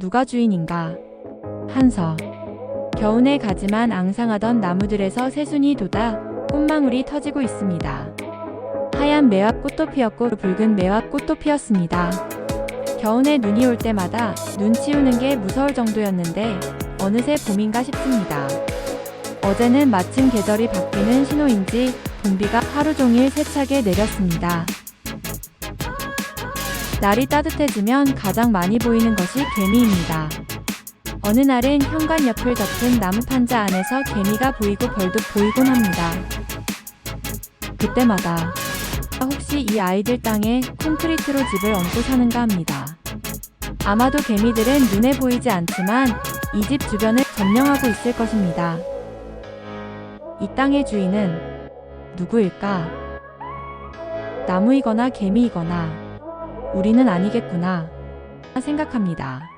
누가 주인인가? 한서. 겨우내 가지만 앙상하던 나무들에서 새순이 돋아 꽃망울이 터지고 있습니다. 하얀 매화 꽃도 피었고 붉은 매화 꽃도 피었습니다. 겨우내 눈이 올 때마다 눈 치우는 게 무서울 정도였는데 어느새 봄인가 싶습니다. 어제는 마침 계절이 바뀌는 신호인지 봄비가 하루 종일 세차게 내렸습니다. 날이 따뜻해지면 가장 많이 보이는 것이 개미입니다. 어느 날은 현관 옆을 덮은 나무 판자 안에서 개미가 보이고 벌도 보이곤 합니다. 그때마다 혹시 이 아이들 땅에 콘크리트로 집을 얹고 사는가 합니다. 아마도 개미들은 눈에 보이지 않지만 이 집 주변을 점령하고 있을 것입니다. 이 땅의 주인은 누구일까? 나무이거나 개미이거나 우리는 아니겠구나 생각합니다.